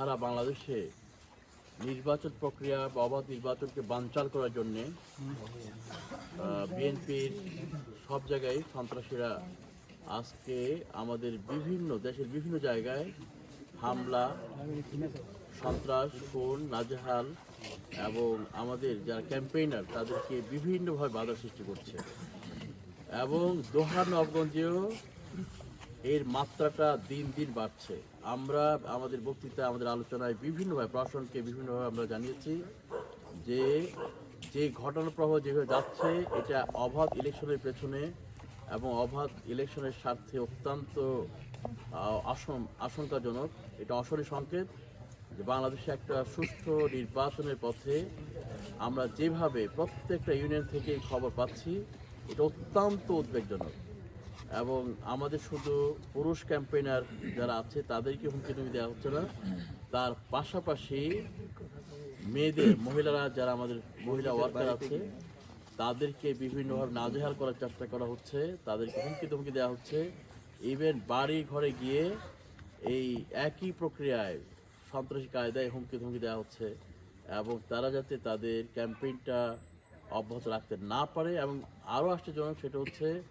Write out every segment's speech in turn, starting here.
সারা বাংলাদেশে নির্বাচন প্রক্রিয়া বা অবাধ নির্বাচনকে বানচাল করার জন্যে বিএনপির সব জায়গায় সন্ত্রাসীরা আজকে আমাদের বিভিন্ন দেশের বিভিন্ন জায়গায় হামলা, সন্ত্রাস, খুন, নাজেহাল এবং আমাদের যারা ক্যাম্পেইনার তাদেরকে বিভিন্নভাবে বাধা সৃষ্টি করছে। এবং দোহা নবগঞ্জেও এর মাত্রাটা দিন দিন বাড়ছে। আমরা আমাদের বক্তৃতা আমাদের আলোচনায় বিভিন্নভাবে, প্রশাসনকে বিভিন্নভাবে আমরা জানিয়েছি যে যে ঘটনা প্রবাহ যেভাবে যাচ্ছে, এটা অবাধ ইলেকশনের পেছনে এবং অবাধ ইলেকশনের স্বার্থে অত্যন্ত আশঙ্কাজনক। এটা অশনি সংকেত যে বাংলাদেশে একটা সুষ্ঠু নির্বাচনের পথে আমরা যেভাবে প্রত্যেকটা ইউনিয়ন থেকে খবর পাচ্ছি, এটা অত্যন্ত উদ্বেগজনক। এবং আমাদের শুধু পুরুষ ক্যাম্পেইনার যারা আছে, তাদেরকে হুমকি তুমি দেওয়া হচ্ছে না। তার পাশাপাশি মেয়েদের, মহিলারা যারা আমাদের মহিলা ওয়ার্কার আছে, তাদেরকে বিভিন্নভাবে নাজেহাল করার চেষ্টা করা হচ্ছে। তাদেরকে হুমকি ধমকি দেওয়া হচ্ছে। ইভেন বাড়ি ঘরে গিয়ে এই একই প্রক্রিয়ায় সন্ত্রাসী কায়দায় হুমকি ধমকি দেওয়া হচ্ছে এবং তারা যাতে তাদের ক্যাম্পেইনটা অব্যাহত রাখতে না পারে। এবং আরও আশ্চর্যজনক সেটা হচ্ছে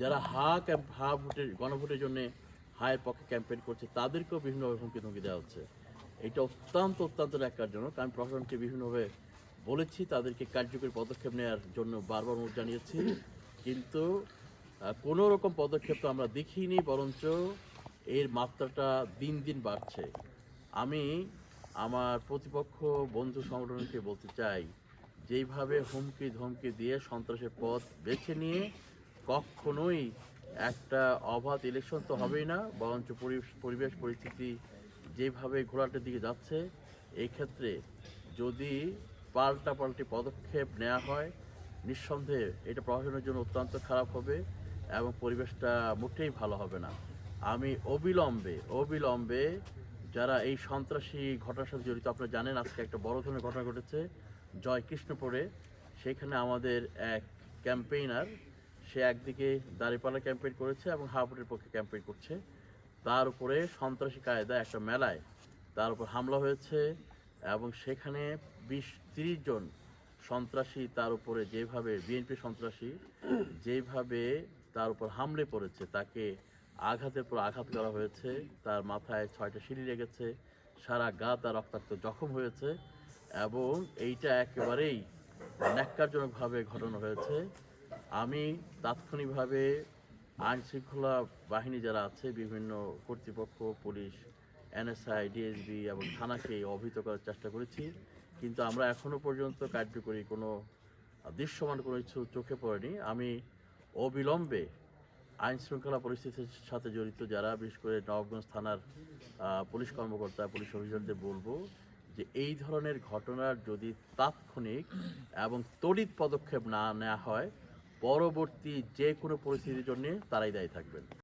যারা হা ক্যাম্প, হা ভোটের, গণভোটের জন্য হায়ের পক্ষে ক্যাম্পেইন করছে, তাদেরকেও বিভিন্নভাবে হুমকি ধমকি দেওয়া হচ্ছে। এটা অত্যন্ত অত্যন্ত ন্যাক্কারজনক। আমি প্রশাসনকে বিভিন্নভাবে বলেছি, তাদেরকে কার্যকরী পদক্ষেপ নেওয়ার জন্য বারবার অনুরোধ জানিয়েছি। কিন্তু কোনো রকম পদক্ষেপ তো আমরা দেখিনি, বরঞ্চ এর মাত্রাটা দিন দিন বাড়ছে। আমি আমার প্রতিপক্ষ বন্ধু সংগঠনকে বলতে চাই, যেইভাবে হুমকি ধমকি দিয়ে সন্ত্রাসের পথ বেছে নিয়ে কখনোই একটা অবাধ ইলেকশন তো হবেই না, বরঞ্চ পরি- পরিবেশ পরিস্থিতি যেভাবে ঘোরাটের দিকে যাচ্ছে এই ক্ষেত্রে যদি পাল্টা পাল্টি পদক্ষেপ নেওয়া হয়, নিঃসন্দেহে এটা প্রশাসনের জন্য অত্যন্ত খারাপ হবে এবং পরিবেশটা মোটেই ভালো হবে না। আমি অবিলম্বে অবিলম্বে যারা এই সন্ত্রাসী ঘটনার সাথে জড়িত, আপনারা জানেন আজকে একটা বড় ধরনের ঘটনা ঘটেছে জয় কৃষ্ণপুরে সেখানে আমাদের এক ক্যাম্পেইনার সে একদিকে দাঁড়িপাল্লা ক্যাম্পেইন করেছে এবং হাফুটের পক্ষে ক্যাম্পেইন করছে। তার উপরে সন্ত্রাসী কায়দা একটা মেলায় তার উপর হামলা হয়েছে এবং সেখানে বিশ তিরিশ জন সন্ত্রাসী তার উপরে যেভাবে বিএনপি সন্ত্রাসী যেভাবে তার উপর হামলে পড়েছে, তাকে আঘাতের পর আঘাত করা হয়েছে, তার মাথায় ছয়টা সিঁড়ি লেগেছে সারা গা তার রক্তাক্ত জখম হয়েছে এবং এইটা একেবারেই ন্যাক্কারজনকভাবে ঘটনা হয়েছে। আমি তাৎক্ষণিকভাবে আইন শৃঙ্খলা বাহিনী যারা আছে, বিভিন্ন কর্তৃপক্ষ, পুলিশ, এনএসআই, ডিএসবি এবং থানাকে অবহিত করার চেষ্টা করেছি। কিন্তু আমরা এখনও পর্যন্ত কার্যকরী কোনো দৃশ্যমান কোনো কিছু চোখে পড়েনি। আমি অবিলম্বে আইন শৃঙ্খলা পরিস্থিতির সাথে জড়িত যারা, বিশেষ করে নবাবগঞ্জ থানার পুলিশ কর্মকর্তা, পুলিশ অফিসারদের বলব যে এই ধরনের ঘটনার যদি তাৎক্ষণিক এবং তড়িৎ পদক্ষেপ না নেওয়া হয় পরবর্তী যে কোনো পরিস্থিতির জন্য তারাই দায়ী থাকবেন।